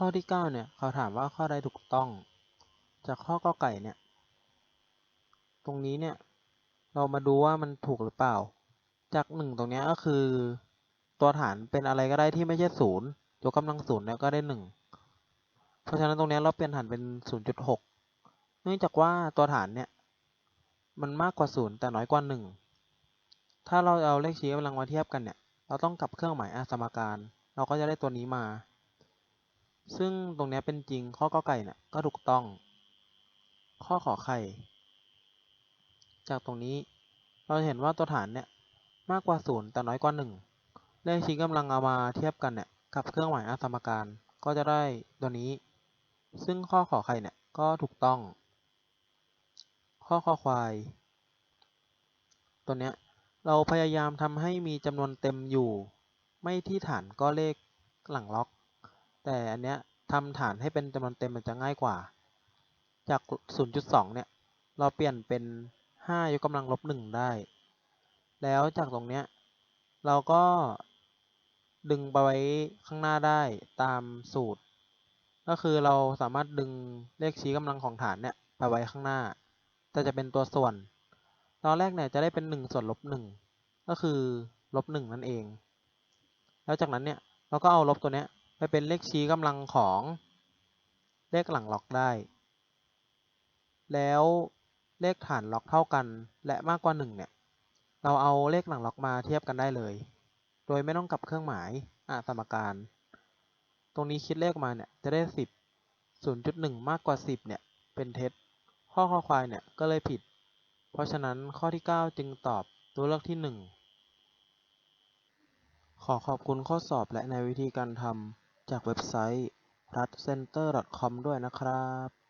ข้อที่เก้าเนี่ยเขาถามว่าข้อใดถูกต้อง จากข้อกอไก่เนี่ย ตรงนี้เนี่ย เรามาดูว่ามันถูกหรือเปล่า จากหนึ่งตรงเนี้ยก็คือ ตัวฐานเป็นอะไรก็ได้ที่ไม่ใช่ศูนย์ยกกำลังศูนย์เนี่ยก็ได้หนึ่งเพราะฉะนั้นตรงเนี้ยเราเปลี่ยนฐานเป็นศูนย์จุดหกเนื่องจากว่าตัวฐานเนี่ยมันมากกว่าศูนย์แต่น้อยกว่าหนึ่งถ้าเราเอาเลขชี้กำลังมาเทียบกันเนี่ย เราต้องกลับเครื่องหมายอาสมการ เราก็จะได้ตัวนี้มา ซึ่งตรงนี้เป็นจริงข้อกอไก่เนี่ยก็ถูกต้อง ข้อขอไข่ จากตรงนี้เราเห็นว่าตัวฐานเนี่ยมากกว่าศูนย์แต่น้อยกว่าหนึ่งเลขชี้กำลังเอามาเทียบกันเนี่ยกับเครื่องหมายอาสมการก็จะได้ตัวนี้ ซึ่งข้อขอไข่เนี่ยก็ถูกต้อง ข้อคอควาย ตัวเนี้ยเราพยายามทำให้มีจำนวนเต็มอยู่ ไม่ที่ฐานก็เลขหลังล็อก แต่อันเนี้ยทำฐานให้เป็นจำนวนเต็มมันจะง่ายกว่า จาก 0.2 เนี่ย เราเปลี่ยนเป็น 5 ยกกำลังลบ 1 ได้ แล้วจากตรงเนี้ย เราก็ดึงไปไว้ข้างหน้าได้ตามสูตร ก็คือเราสามารถดึงเลขชี้กำลังของฐานเนี่ยไปไว้ข้างหน้า แต่จะเป็นตัวส่วน ตอนแรกเนี่ยจะได้เป็น 1 ส่วนลบ 1 ก็คือลบ 1 นั่นเอง แล้วจากนั้นเนี่ย เราก็เอาลบตัวเนี้ย ไปเป็นเลขชี้กำลังของเลขหลังล็อกได้ แล้วเลขฐานล็อกเท่ากันและมากกว่า1เนี่ย เราเอาเลขหลังล็อกมาเทียบกันได้เลย โดยไม่ต้องกับเครื่องหมายอ่าสมการ ตรงนี้คิดเลขมาเนี่ยจะได้ 10 0.1 มากกว่า 10เนี่ยเป็นเท็จ ข้อข้อควายเนี่ยก็เลยผิด เพราะฉะนั้นข้อที่ 9 จึงตอบตัวเลือกที่ 1 ขอขอบคุณข้อสอบและในวิธีการทำ จากเว็บไซต์ p l u s c e n t e r c o m ด้วยนะครับ